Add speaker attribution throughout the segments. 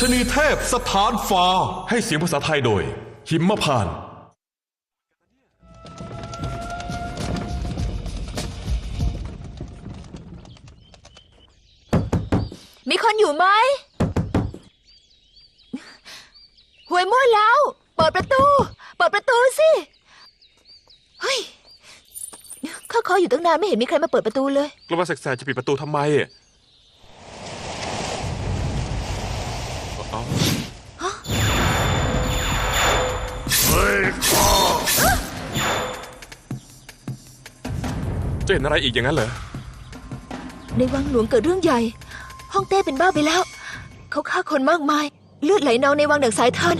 Speaker 1: ชนีเทพสถานฟ้าให้เสียงภาษาไทยโดย หิมพานต์
Speaker 2: มีคนอยู่ไหมหวยมั่วแล้ว เปิดประตู เปิดประตูสิ เฮ้ย ข้าคอยอยู่ตั้งนานไม่เห็นมีใครมาเปิดประตูเลย
Speaker 3: กลางวันแสกๆจะปิดประตูทำไม จะเห็นอะไรอีกอย่างนั้นเหรอ
Speaker 2: ในวังหลวงเกิดเรื่องใหญ่ ห้องเต้เป็นบ้าไปแล้ว เขาฆ่าคนมากมาย เลือดไหลนองในวังดังสายทาน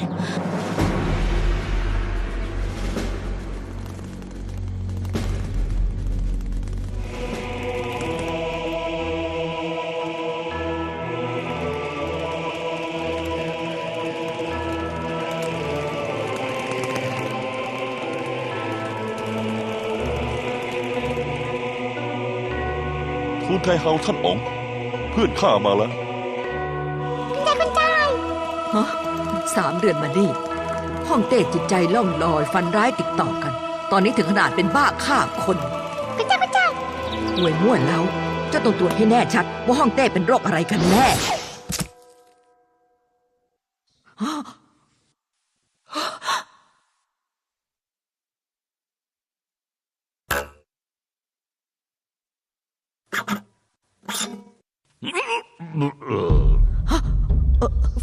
Speaker 4: ทูลไทเฮาท่านอ๋องเพื่อนข้ามาแล้ว
Speaker 5: ฮะสามเดือนมานี่ห้องเต้จิตใจล่องลอยฟันร้ายติดต่อกัน ตอนนี้ถึงขนาดเป็นบ้าฆ่าคนกระจ้ากระจ้าหวยมั่วแล้วเจะต้องตรวจให้แน่ชัดว่าห้องเต้เป็นโรคอะไรกันแน่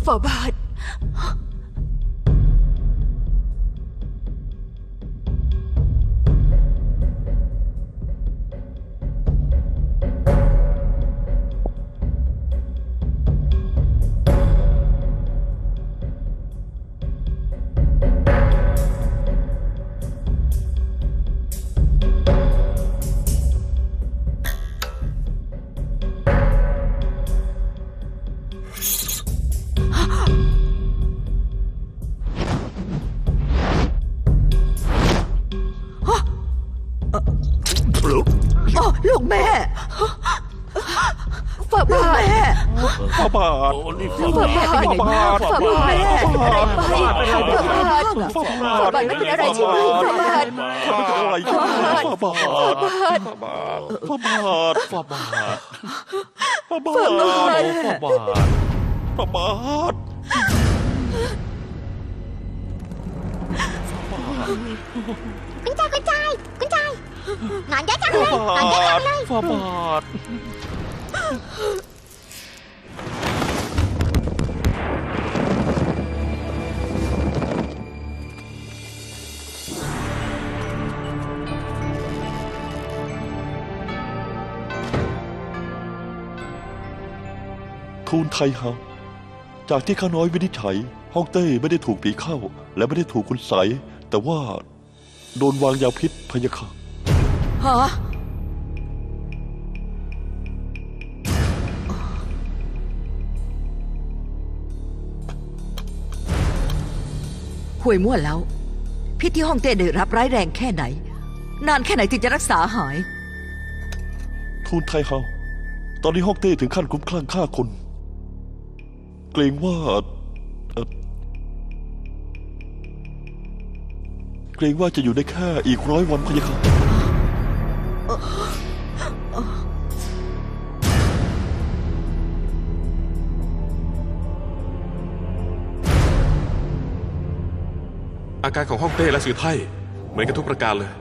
Speaker 2: ฝ่าบาท ฝ่าบาท
Speaker 5: เป็นยังไงบ้าง
Speaker 2: ฝ่าบาทฝ่าบาทฝ่าบาทฝ่าบาทไม่เป็นอะไรใช่ไหมฝ่าบาท
Speaker 4: ข้าไม่เป็นอะไรใช่ไหมพระบาทพระบาท
Speaker 3: ฝ่าบาท
Speaker 4: พระบาท
Speaker 3: ฝ่าบาท
Speaker 4: พระบาท
Speaker 6: คุณชายคุณชายคุณชายงานเยอะจังเลย
Speaker 4: บางา
Speaker 6: นเยอะจั
Speaker 4: ท
Speaker 6: งเลย
Speaker 4: พระบาท ทูลไทเฮาจากที่ข้าน้อยวินิจฉัยฮ่องเต้ไม่ได้ถูกผีเข้า และไม่ได้ถูกคุณใสยแต่ว่า โดนวางยาพิษพะยะค่ะ
Speaker 5: ฮะห่วยมั่วแล้ว พิษที่ห้องเต้ได้รับร้ายแรงแค่ไหน นานแค่ไหนถึงจะรักษาหาย
Speaker 4: ทูลไทเฮาตอนนี้ฮ่องเต้ถึงขั้นคลุ้มคลั่งฆ่าคน เกรงว่าเอ่อเกรงว่าจะอยู่ได้แค่อีกร้อยวันพะยะค่ะ
Speaker 3: อาการของฮ่องเต้และสือไทยเหมือนกันทุกประการเลย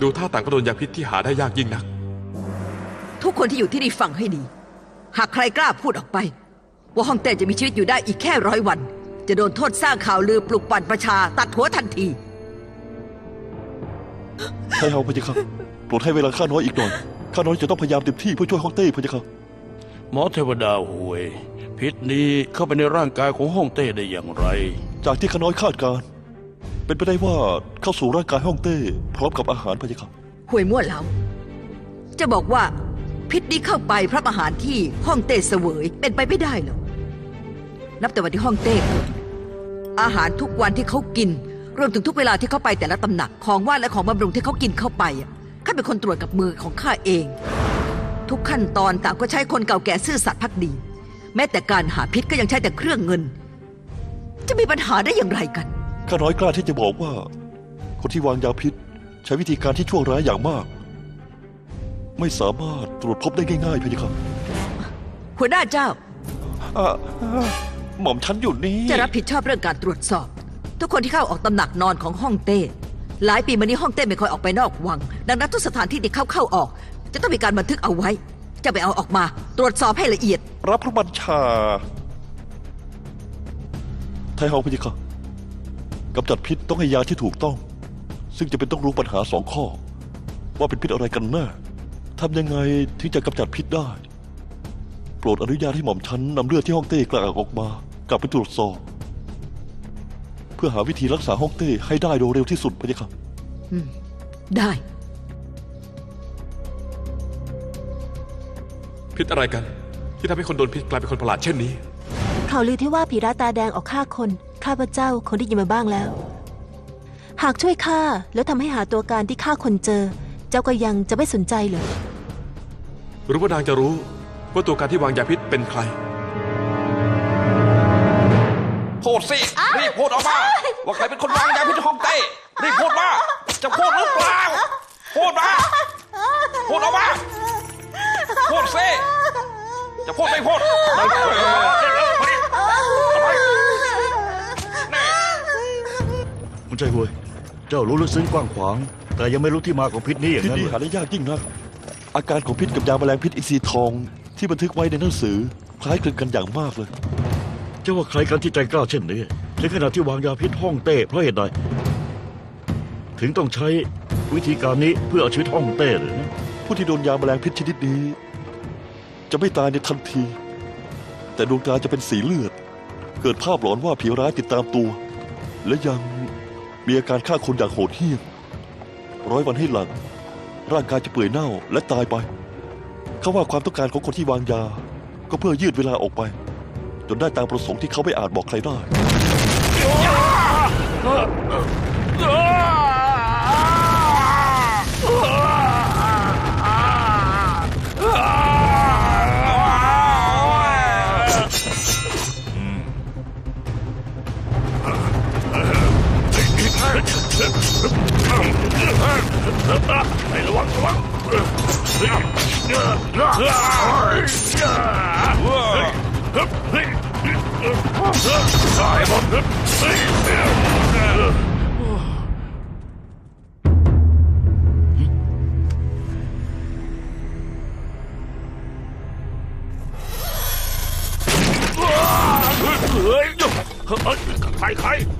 Speaker 3: ดูท่าต่างก็โดนยาพิษที่หาได้ยากยิ่งนัก
Speaker 5: ทุกคนที่อยู่ที่นี่ฟังให้ดี หากใครกล้าพูดออกไป ว่าฮ่องเต้จะมีชีวิตอยู่ได้อีกแค่ร้อยวัน จะโดนโทษสร้างข่าวลือปลุกปั่นประชาตัดหัวทันที
Speaker 4: ไทเฮาพะยะค่ะโปรดให้เวลาข้าน้อยอีกหน่อยข้าน้อยจะต้องพยายามเต็มที่เพื่อช่วยฮ่องเต้พะยะค่ะ
Speaker 7: หมอเทวดาหวย พิษนี้เข้าไปในร่างกายของฮ่องเต้ได้อย่างไร
Speaker 4: จากที่ข้าน้อยคาดการณ์เป็นไปได้ว่าเข้าสู่ร่างกายฮ่องเต้พร้อมกับอาหารพะยะค่ะ
Speaker 5: ห่วยมั่วแล้วจะบอกว่าพิษนี้เข้าไปพระอาหารที่ห้องเต้เสวยเป็นไปไม่ได้หรอก นับแต่วันที่ห้องเต้เกิดอาหารทุกวันที่เขากิน รวมถึงทุกเวลาที่เขาไปแต่ละตำหนักของว่านและของบำรุงที่เขากินเข้าไปอะข้าเป็นคนตรวจกับมือของข้าเอง ทุกขั้นตอนต่างก็ใช้คนเก่าแก่ซื่อสัตย์พักดี แม้แต่การหาพิษก็ยังใช้แต่เครื่องเงิน จะมีปัญหาได้อย่างไรกัน
Speaker 4: ข้าน้อยกล้าที่จะบอกว่า คนที่วางยาพิษ ใช้วิธีการที่ชั่วร้ายอย่างมาก ไม่สามารถตรวจพบได้ง่ายๆพะยะค่ะ
Speaker 5: หัวหน้าเจ้า
Speaker 4: อะอะ หม่อมฉันอยู่นี่
Speaker 5: จะรับผิดชอบเรื่องการตรวจสอบ ทุกคนที่เข้าออกตำหนักนอนของฮ่องเต้ หลายปีมานี้ฮ่องเต้ไม่ค่อยออกไปนอกวัง ดังนั้นทุกสถานที่ที่เข้าเข้าออก จะต้องมีการบันทึกเอาไว้ จะไปเอาออกมาตรวจสอบให้ละเอียด
Speaker 4: รับพระบัญชา ไทเฮาพะยะค่ะกำจัดพิษต้องให้ยาที่ถูกต้อง ซึ่งจะเป็นต้องรู้ปัญหาสองข้อ ว่าเป็นพิษอะไรกันแน่ทำยังไงถึงจะกำจัดพิษได้ โปรดอนุญาตให้หม่อมฉันนำเลือดที่ฮ่องเต้กระอักออกมา กลับไปตรวจสอบ เพื่อหาวิธีรักษาฮ่องเต้ให้ได้โดยเร็วที่สุดพะยะค่ะ
Speaker 5: ได้
Speaker 3: พิษอะไรกัน ที่ทำให้คนโดนพิษกลายเป็นคนประหลาดเช่นนี้
Speaker 2: ข่าวลือที่ว่าผีร้ายตาแดงออกฆ่าคน ข้าพเจ้าคงได้ยินมาบ้างแล้ว หากช่วยข้าแล้วทำให้หาตัวการที่ฆ่าคนเจอ เจ้าก็ยังจะไม่สนใจเหรอ
Speaker 3: หรือว่านางจะรู้ว่าตัวการที่วางยาพิษเป็นใคร
Speaker 8: พูดสิรีบพูดออกมาว่าใครเป็นคนวางยาพิษฮ่องเต้รีบพูดมาจะพูดหรือเปล่าพูดมาพูดออกมาพูดสิจะพูดไม่พูดไม่พูดมาดิมาดิ
Speaker 9: คุณใจหวย เจ้ารู้ลึกซึ้งกว้างขวาง แต่ยังไม่รู้ที่มาของพิษนี้อย่าง
Speaker 4: พิษ
Speaker 9: นั้น
Speaker 4: นี้
Speaker 9: เหร
Speaker 4: หา
Speaker 9: อ
Speaker 4: ได้ยากยิ่งนัก อาการของพิษกับยาแมลงพิษอินทรีย์ทองที่บันทึกไว้ในหนังสือคล้ายคลึงกันอย่างมากเลย
Speaker 9: เจ้าว่าใครกันที่ใจกล้าเช่นนี้ในขณะที่วางยาพิษห้องเต้เพราะเหตุใดถึงต้องใช้วิธีการนี้เพื่อเอาชีวิตห้องเต้หรือ
Speaker 4: ผู้ที่โดนยาแมลงพิษชนิดนี้ จะไม่ตายในทันที แต่ดวงตาจะเป็นสีเลือด เกิดภาพหลอนว่าผีร้ายติดตามตัว และยังมีอาการฆ่าคนอย่างโหดเหี้ยมร้อยวันให้หลัง ร่างกายจะเปื่อยเน่าและตายไปเขาว่าความต้องการของคนที่วางยา ก็เพื่อยืดเวลาออกไป จนได้ตามประสงค์ที่เขาไม่อาจบอกใครได้
Speaker 7: เฮ้ยเฮ้ย ใครใคร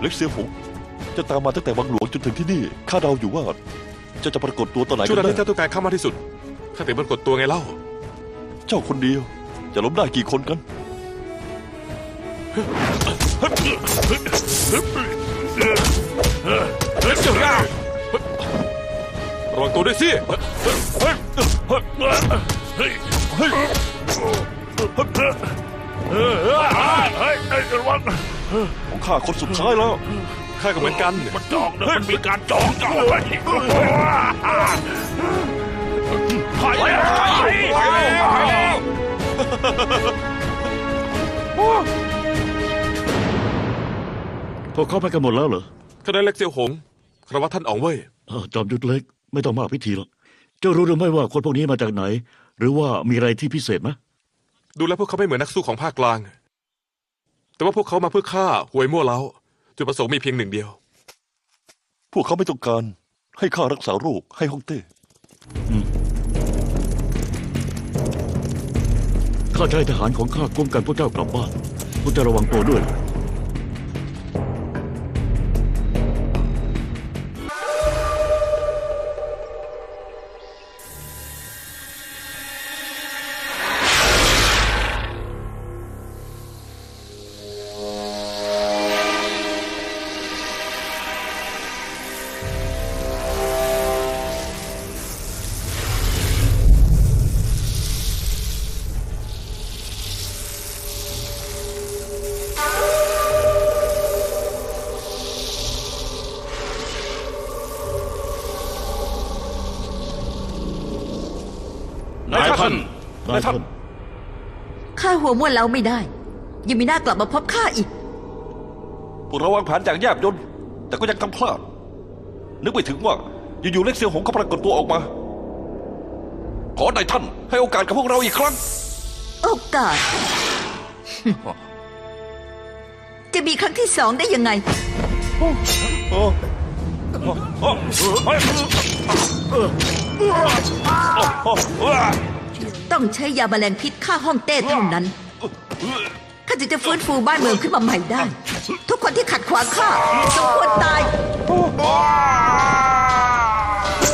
Speaker 3: เล็
Speaker 4: กเสียผงจะตามมาตั้งแต่วังหลวงจนถึงที่นี่ข้าเดาอยู่ว่า จะจะปรากฏตัวตอนไหน
Speaker 3: ช่วง
Speaker 4: กัน
Speaker 3: นั้นที่
Speaker 4: แน่
Speaker 3: เจ้าต้องการเข้ามากที่สุดข้าถึงปรากฏตัวไงเล่า
Speaker 4: เจ้าคนเดียว จะล้มได้กี่คนกัน
Speaker 3: ระวังตัวด้วยสิ
Speaker 7: ระวัง
Speaker 4: ของข้าคนสุดท้ายแล้ว
Speaker 3: ข้าก็เหมือนกัน
Speaker 7: มันจองนะมันมีการจองจองไปไปไป
Speaker 9: พวกเขาไปกันหมดแล้วเหรอ
Speaker 3: คณะเล็กเซียวหงคารวะท่านอ๋องเว่ย
Speaker 9: จอมยุทธเล็ก ไม่ต้องมากพิธีหรอกเจ้ารู้หรือไม่ว่าคนพวกนี้มาจากไหน หรือว่ามีอะไรที่พิเศษไหม
Speaker 3: ดูแล้วพวกเขาไม่เหมือนนักสู้ของภาคกลาง แต่ว่าพวกเขามาเพื่อฆ่าหวยมั่วเล้าจุดประสงค์มีเพียงหนึ่งเดียว
Speaker 4: พวกเขาไม่ต้องการให้ข้ารักษาโรคให้ฮ่องเต้
Speaker 9: ข้าจะให้ทหารของข้าคุ้มกันพวกเจ้ากลับบ้านพวกเจ้าระวังตัวด้วยายท่าน
Speaker 5: ข้าหัวม้วนแล้วไม่ได้ ยังมีหน้ากลับมาพบข้าอีก
Speaker 8: พวกเราวางแผนอย่างแยบยลแต่ก็ยังทำพลาด นึกไม่ถึงว่าอยู่ๆเล็กเซียวหงก็ปรากฏตัวออกมา ขอนายท่านให้โอกาสกับพวกเราอีกครั้ง
Speaker 5: โอกาส จะมีครั้งที่สองได้ยังไง ต้องใช้ยาแมลงพิษฆ่าห้องเต้เท่านั้น ข้าจึงจะฟื้นฟูบ้านเมืองขึ้นมาใหม่ได้ ทุกคนที่ขัดขวางข้าสมควรตาย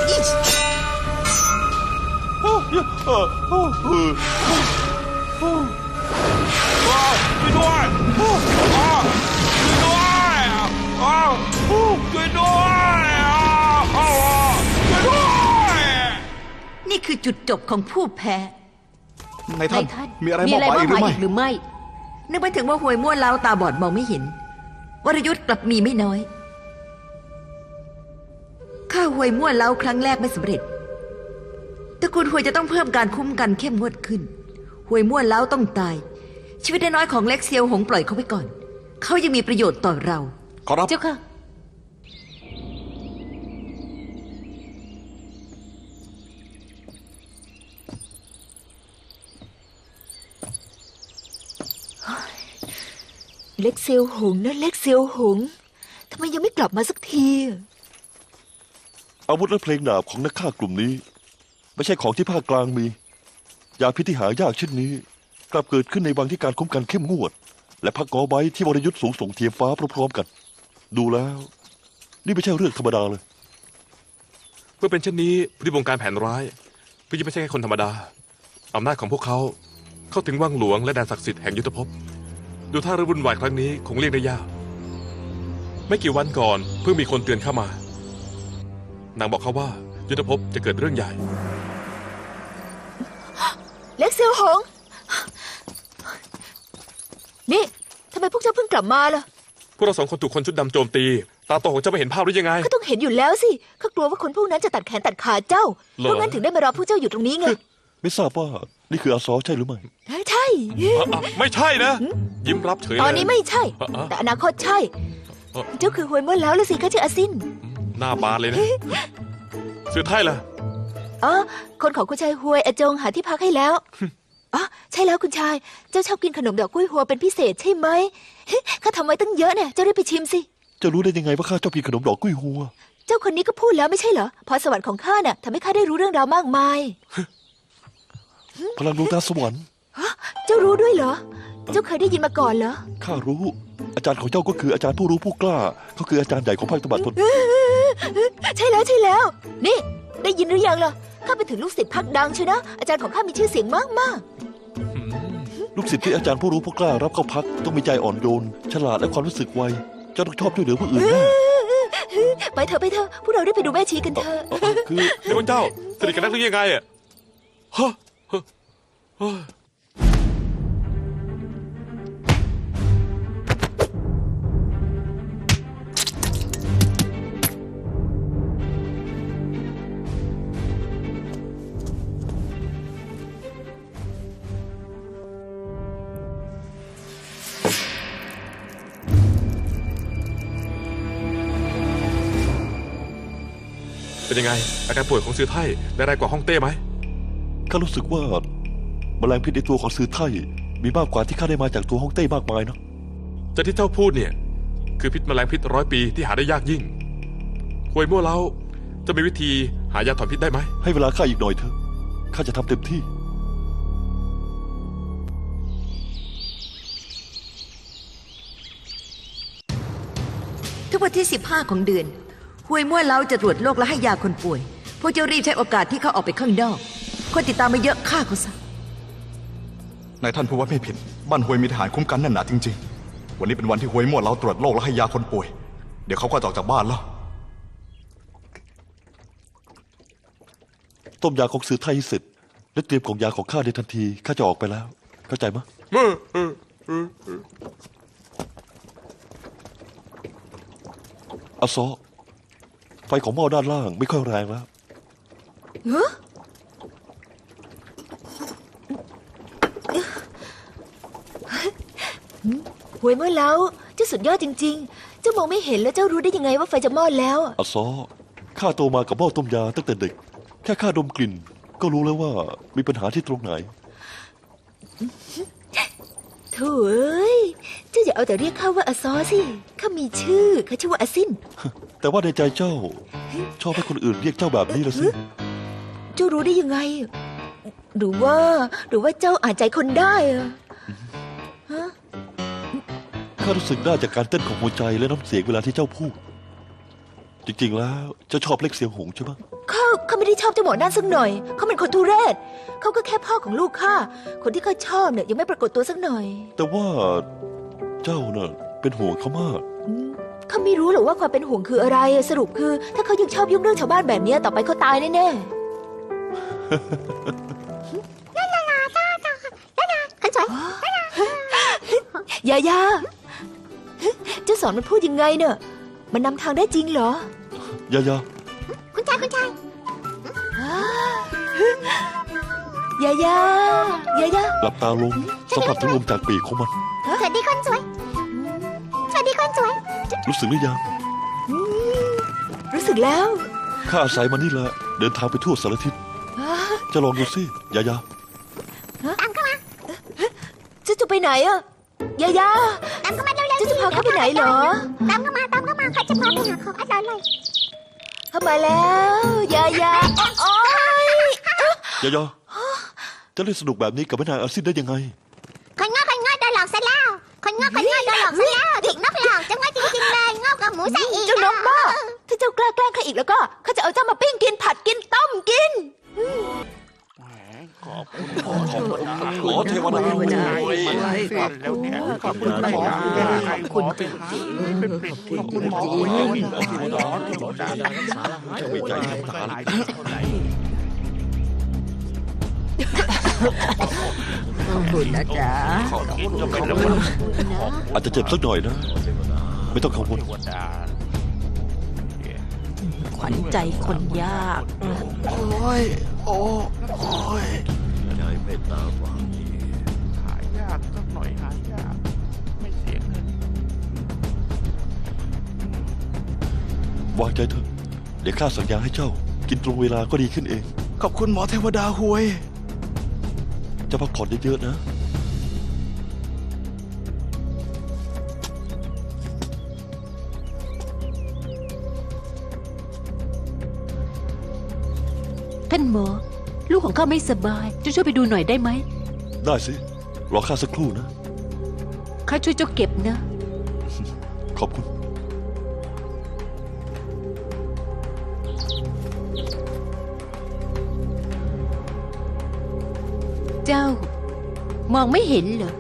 Speaker 5: อิ๊ช
Speaker 8: ช่วยด้วยอ้าวช่วยด้วยอ้าวช่วยด้วยอ้าวช่วยด้วย
Speaker 5: นี่คือจุดจบของผู้แพ้
Speaker 10: นายท่าน มีอะไรมากกว่าอีกหรือไม่
Speaker 2: หรือไม่
Speaker 5: นึกไปถึงว่าหวยม้วนแล้วตาบอดมองไม่เห็น วรยุทธ์กลับมีไม่น้อย ข้าหวยม้วนแล้วครั้งแรกไม่สำเร็จตระกูลหวยจะต้องเพิ่มการคุ้มกันเข้มงวดขึ้นหวยม้วนแล้วต้องตาย ชีวิตน้อยๆของเล็กเซียวหงปล่อยเขาไว้ก่อน เขายังมีประโยชน์ต่อเรา
Speaker 8: ขอรับ
Speaker 2: เจ้าค่ะ เล็กเซียวหงนะเล็กเซียวหงทำไมยังไม่กลับมาสักที
Speaker 4: อาวุธและเพลงดาบของนักฆ่ากลุ่มนี้ ไม่ใช่ของที่ภาคกลางมี ยาพิษที่หายากเช่นนี้ กลับเกิดขึ้นในวังที่การคุ้มกันเข้มงวด และพักกอไบที่วรยุทธ์สูงส่งเทียมฟ้าพร้อมๆกัน ดูแล้ว นี่ไม่ใช่เรื่องธรรมดาเลย
Speaker 3: เมื่อเป็นเช่นนี้ผู้ที่บงการแผนร้ายเพื่อจะไม่ใช่แค่คนธรรมดาอำนาจของพวกเขาเข้าถึงวังหลวงและแดนศักดิ์สิทธิ์แห่งยุทธภพ ดูท่าเรื่องวุ่นวายครั้งนี้คงเลี่ยงได้ยาก ไม่กี่วันก่อนเพิ่งมีคนเตือนเข้ามา นางบอกเขาว่า ยุทธภพจะเกิดเรื่องใหญ่
Speaker 2: เล็กเซียวหง นี่ทำไมพวกเจ้าเพิ่งกลับมาล่ะ
Speaker 3: พวกเราสองคนถูกคนชุดดำโจมตี ตาโตของเจ้าไม่เห็นภาพหรือยังไง
Speaker 2: ก็ต้องเห็นอยู่แล้วสิ ข้ากลัวว่าคนพวกนั้นจะตัดแขนตัดขาเจ้า
Speaker 3: เหรอ
Speaker 2: เพราะงั้นถึงได้มารอพวกเจ้าอยู่ตรงนี้ไง
Speaker 4: ไม่ทราบว่านี่คืออาซอใช่หรือไม่
Speaker 2: ใช่
Speaker 3: อะอะไม่ใช่นะ ยิ้มรับเฉยเลย
Speaker 2: ตอนนี้ไม่ใช่
Speaker 3: อะอะ
Speaker 2: แต่อนาคตใช่
Speaker 3: เอ่อ
Speaker 2: เจ้าคือหวยม้วนแล้วละสิข้าชื่ออาซิน
Speaker 3: หน้าบานเลยนะสื่อไทยล่ะ
Speaker 2: อ๋อ คนของคุณชายหวยอาจงหาที่พักให้แล้ว อ๋อ ใช่แล้วคุณชาย เจ้าชอบกินขนมดอกกล้วยหัวเป็นพิเศษใช่ไหม ข้าทำไว้ตั้งเยอะเนี่ย เจ้าได้ไปชิมสิ
Speaker 4: จะรู้ได้ยังไงว่าข้าชอบกินขนมดอกกุ้ยหัว
Speaker 2: เจ้าคนนี้ก็พูดแล้วไม่ใช่เหรอ พรสวรรค์ของข้าน่ะทำให้ข้าได้รู้เรื่องราวมากมาย
Speaker 4: พลังดวงตาสวรรค์
Speaker 2: เจ้ารู้ด้วยเหรอ เจ้าเคยได้ยินมาก่อนเหรอ
Speaker 4: ข้ารู้ อาจารย์ของเจ้าก็คืออาจารย์ผู้รู้ผู้กล้า เขาคืออาจารย์ใหญ่ของภาคตะวันตก
Speaker 2: ใช่แล้วใช่แล้ว นี่ ได้ยินหรือยังล่ะข้าไปถึงลูกศิษย์พักดังเชียวนะ อาจารย์ของข้ามีชื่อเสียงมากมาก
Speaker 4: ลูกศิษย์ที่อาจารย์ผู้รู้ผู้กล้ารับเข้าพักต้องมีใจอ่อนโยน ฉลาดและความรู้สึกไวเจ้าต้องชอบช่วยเหลือผู้อื่นแน่
Speaker 2: ๆไปเถอะไปเถอะพวกเราได้ไปดูแม่ชีกันเถอะ
Speaker 4: เอ่อคือ
Speaker 3: เดี๋ยวพระเจ้าสนิทกันนักหรือยังไงอะฮะฮะฮะ เป็นยังไง อาการป่วยของซือไทยได้แรงกว่าห้องเต้ไหม
Speaker 4: ข้ารู้สึกว่า แมลงพิษในตัวของซือไทยมีมากกว่าที่ข้าได้มาจากตัวฮ่องเต้มากมายนะ
Speaker 3: จะที่เจ้าพูดเนี่ย คือพิษแมลงพิษร้อยปีที่หาได้ยากยิ่งหวยมั่วเล้าจะมีวิธีหายาถอนพิษได้ไหม
Speaker 4: ให้เวลาข้าอีกหน่อยเถอะข้าจะทำเต็มที่
Speaker 5: ทุกวันที่ 15 ของเดือนหวยมั่วเล้าจะตรวจโรคและให้ยาคนป่วย พวกเจ้ารีบใช้โอกาสที่เขาออกไปข้างนอก คนติดตามมาเยอะฆ่าเขาซะ
Speaker 10: นายท่านผู้ว่าไม่ผิด บ้านหวยมีทหารคุ้มกันแน่นหนาจริง ๆ วันนี้เป็นวันที่หวยมั่วเราตรวจโรคและให้ยาคนป่วย เดี๋ยวเขาก็จะออกจากบ้านแล้ว
Speaker 4: ต้มยาของซือไทยให้เสร็จ และเตรียมของยาของข้าในทันที ข้าจะออกไปแล้ว เข้าใจมะอาซอไฟของหม้อด้านล่างไม่ค่อยแรงแล้ว
Speaker 2: หวยเมื่อแล้วเจ้าสุดยอดจริง ๆ เจ้ามองไม่เห็นแล้วเจ้ารู้ได้ยังไงว่าไฟจะมอดแล้ว
Speaker 4: อาซอข้าโตมากับหม้อต้มยาตั้งแต่เด็ก แค่ข้าดมกลิ่น ก็รู้แล้วว่ามีปัญหาที่ตรงไหน
Speaker 2: โถ่เอ้ยเจ้าอย่าเอาแต่เรียกข้าว่าอาซอสิข้ามีชื่อข้าชื่อว่าอาซิน
Speaker 4: แต่ว่าในใจเจ้า ชอบให้คนอื่นเรียกเจ้าแบบนี้ละสิ
Speaker 2: เจ้ารู้ได้ยังไง หรือว่า หรือว่าเจ้าอ่านใจคนได้อะฮะ
Speaker 4: ข้ารู้สึกได้จากการเต้นของหัวใจและน้ำเสียงเวลาที่เจ้าพูด จริงๆ แล้วเจ้าชอบเล็กเสียงหงส์ใช่ไหม
Speaker 2: ข้าข้าไม่ได้ชอบเจ้าหมอนั่นสักหน่อย เขาเป็นคนทุเรศ เขาก็แค่พ่อของลูกข้า คนที่ข้าชอบเนี่ยยังไม่ปรากฏตัวสักหน่อย
Speaker 4: แต่ว่าเจ้าน่ะเป็นห่วงเขามาก
Speaker 2: อืมข้าไม่รู้หรอกว่าความเป็นห่วงคืออะไร สรุปคือ ถ้าเขายังชอบยุ่งเรื่องชาวบ้านแบบเนี้ยต่อไปเขาตายแน่
Speaker 6: คนสวย
Speaker 2: ๆยายา เจ้าสอนมันพูดยังไงเนอะมันนำทางได้จริงเหรอ
Speaker 4: ยายา
Speaker 6: คุณชายคุณชาย
Speaker 2: ยายายายา
Speaker 4: หลับตาลงสัมผัสถึงลมจากปีกของมัน
Speaker 6: สวัสดีคนสวย สวัสดีคนสวย
Speaker 4: รู้สึกหรือยัง
Speaker 2: รู้สึกแล้ว
Speaker 4: ข้าอาศัยมันนี่แหละ เดินทางไปทั่วสารทิศ จะลองดูสิยายา
Speaker 6: ตามเข้ามา
Speaker 2: เจ้าจะไปไหนอะยายา
Speaker 6: ตามเข้ามาเร็วๆ
Speaker 2: เจ้าจะพาเขาไปไหนเหรอ
Speaker 6: ตามเข้ามาตามเข้ามาเขาจะพาไปหาของอร่อยเลย
Speaker 2: เข้ามาแล้วยายาโอ๊ย
Speaker 4: ยายาจะเล่นสนุกแบบนี้กับแม่นางอาซินได้ยังไง
Speaker 6: คนงอกคนงอกโดนหลอกซะแล้ว คนงอกคนงอกโดนหลอกซะแล้วถูกนกหลอกจะงอกจริงๆเลยงอกกับหมูใส่อีก
Speaker 2: เจ้านกบ้าถ้าเจ้ากล้าแกล้งข้าอีกแล้วก็ข้าจะเอาเจ้ามาปิ้งกินผัดกินต้มกิน
Speaker 7: ขอบคุณขอบคุณ
Speaker 8: ขอเทวดา
Speaker 5: ขอบคุณ
Speaker 7: โอ้ย
Speaker 5: ขอบคุณ
Speaker 7: แล้วเนี่ย
Speaker 5: ขอบคุณ
Speaker 7: ขอบคุณ
Speaker 5: ขอบคุณจริง
Speaker 7: ขอบคุณหมอ
Speaker 5: จริง
Speaker 7: เทวดาเทวดารักษาให้
Speaker 4: จะไม่ใจแข็งตา
Speaker 5: ขอบคุณนะจ๊ะ
Speaker 7: ขอบคุณจะเป็นแล้ว
Speaker 4: อาจจะเจ็บสักหน่อยนะ ไม่ต้องกังวล
Speaker 7: เทวดา
Speaker 2: ขวัญใจคนยาก
Speaker 7: โอ้ย อ้โอ้ยใจไม่ตาฟังหายากสักหน่อยหายาก ไม่เสียเงิน
Speaker 4: วางใจเถอะ เดี๋ยวข้าสัญญาให้เจ้า กินตรงเวลาก็ดีขึ้นเอง
Speaker 10: ขอบคุณหมอเทวดาหวย
Speaker 4: จะพักผ่อนเยอะๆนะ
Speaker 2: หมอ ลูกของข้าไม่สบายเจ้าช่วยไปดูหน่อยได้ไหม
Speaker 4: ได้สิ รอข้าสักครู่นะ
Speaker 2: ข้าช่วยเจ้าเก็บนะ
Speaker 4: ขอบคุณ
Speaker 2: เจ้ามองไม่เห็นเหรอ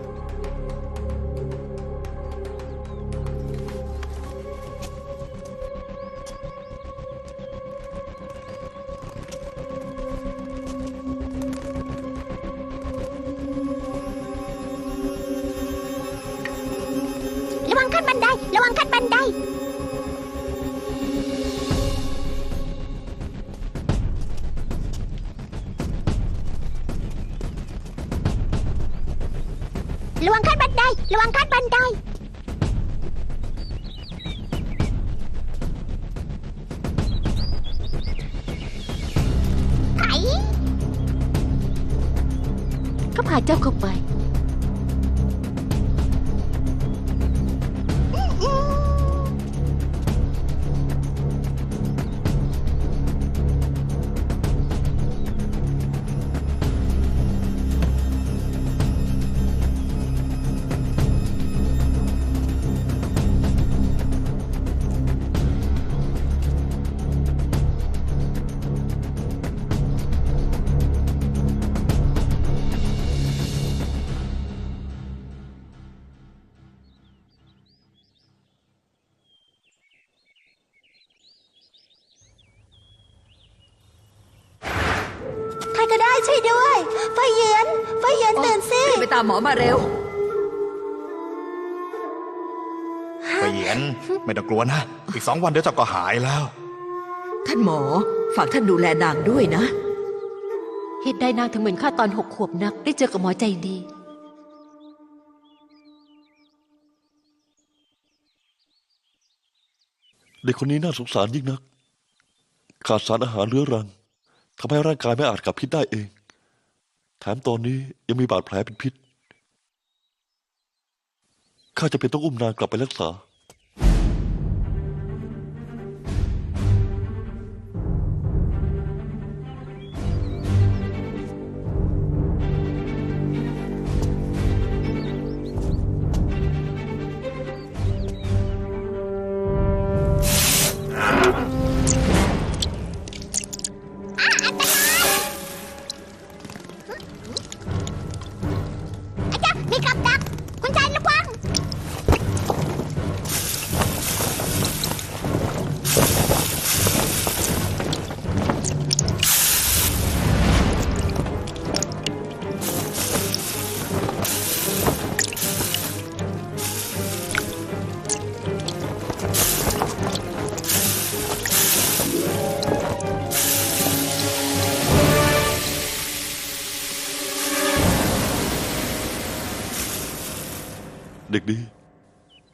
Speaker 6: ก็พา
Speaker 11: เจ้าเข้าไป ได้ช่วยด้วยไฟเหยียนไฟเหยียนตื่นสิ
Speaker 5: รีบไปตามหมอมาเร็ว
Speaker 10: ไปเหยียนไม่ต้องกลัวนะ อีกสองวันเดี๋ยวเจ้าก็หายแล้ว
Speaker 5: ท่านหมอ ฝากท่านดูแลนางด้วยนะ
Speaker 11: เหตุใดนางถึงเหมือนข้าตอนหกขวบนัก ได้เจอกับหมอใจดี
Speaker 4: เด็กคนนี้น่าสงสารยิ่งนัก ขาดสารอาหารเรื้อรัง ทำให้ร่างกายไม่อาจกลับพิษได้เอง แถมตอนนี้ยังมีบาดแผลเป็นพิษ ข้าจะเป็นต้องอุ้มนางกลับไปรักษา
Speaker 6: อา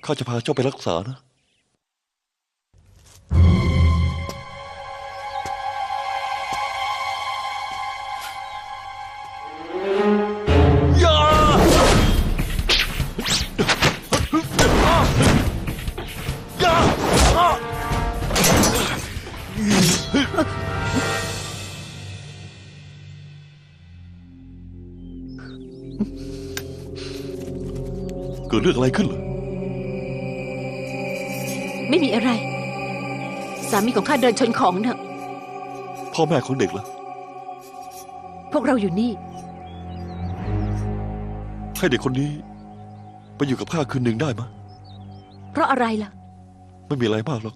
Speaker 4: ข้าจะพาเจ้าไปรักษานะเกิดเรื่องอะไรขึ้นเหรอ
Speaker 11: ไม่มีอะไร สามีของข้าเดินชนของเนอะ
Speaker 4: พ่อแม่ของเด็กล่ะ
Speaker 11: พวกเราอยู่นี่
Speaker 4: ให้เด็กคนนี้ ไปอยู่กับข้าคืนหนึ่งได้ไหมะ
Speaker 11: เพราะอะไรล่ะ
Speaker 4: ไม่มีอะไรมากหรอก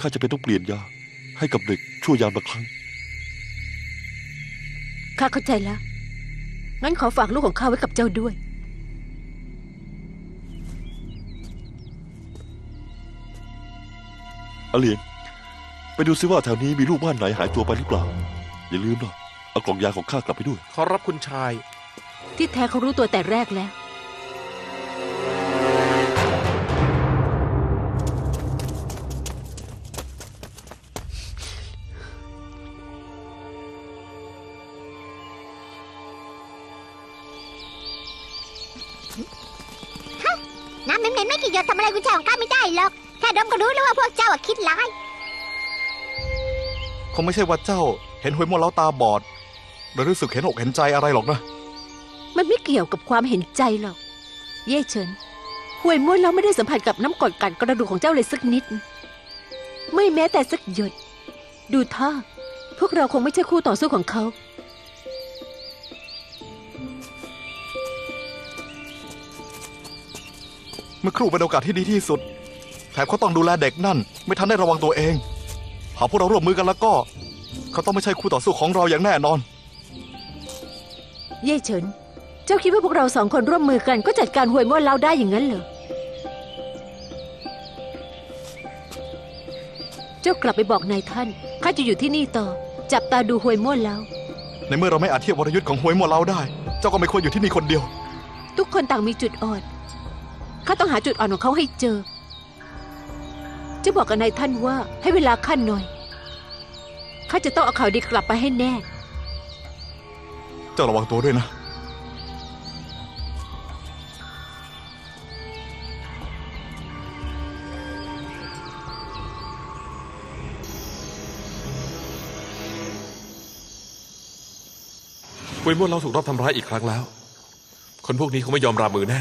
Speaker 4: ข้าจะเป็นต้องเปลี่ยนยา ให้กับเด็กชั่วยามละครั้ง
Speaker 11: ข้าเข้าใจแล้ว งั้นขอฝากลูกของข้าไว้กับเจ้าด้วย
Speaker 4: อาเลียนไปดูซิว่าแถวนี้มีลูกบ้านไหนหายตัวไปหรือเปล่า อย่าลืมนะเอากล่องยาของข้ากลับไปด้วย
Speaker 3: ขอรับคุณชาย
Speaker 11: ที่แท้เขารู้ตัวแต่แรกแล้ว
Speaker 6: พวกเจ้าอะคิดร้าย
Speaker 10: คงไม่ใช่ว่าเจ้าเห็นหวยมนต์แล้วตาบอดหรือรู้สึกเห็นอกเห็นใจอะไรหรอกนะ
Speaker 11: มันไม่เกี่ยวกับความเห็นใจหรอก เย่เฉินห่วยม้วนแล้วไม่ได้สัมผัสกับน้ำกรดกัดกระดูกของเจ้าเลยสักนิด ไม่แม้แต่สักหยด ดูท่าพวกเราคงไม่ใช่คู่ต่อสู้ของเขา
Speaker 10: เมื่อครู่เป็นโอกาสที่ดีที่สุด แถมเขาต้องดูแลเด็กนั่น ไม่ทันได้ระวังตัวเอง หากพวกเราร่วมมือกันแล้วก็ เขาต้องไม่ใช่คู่ต่อสู้ของเราอย่างแน่นอน
Speaker 11: เย่เฉิน เจ้าคิดว่าพวกเราสองคนร่วมมือกันก็จัดการห่วยม้วนเราได้อย่างนั้นเหรอ เจ้ากลับไปบอกนายท่าน ข้าจะอยู่ที่นี่ต่อ จับตาดูห่วยม้วนแล้ว
Speaker 10: ในเมื่อเราไม่อาจเทียบวรยุทธ์ของหวยมนต์เราได้ เจ้าก็ไม่ควรอยู่ที่นี่คนเดียว
Speaker 11: ทุกคนต่างมีจุดอ่อน ข้าต้องหาจุดอ่อนของเขาให้เจอ จะบอกกับนายท่านว่าให้เวลาข้าหน่อย ข้าจะต้องเอาข่าวดีกลับไปให้แน่
Speaker 10: เจ้าระวังตัวด้วยนะ
Speaker 12: เวยม่วนเราถูกรอบทำร้ายอีกครั้งแล้ว คนพวกนี้คงไม่ยอมรามือแน่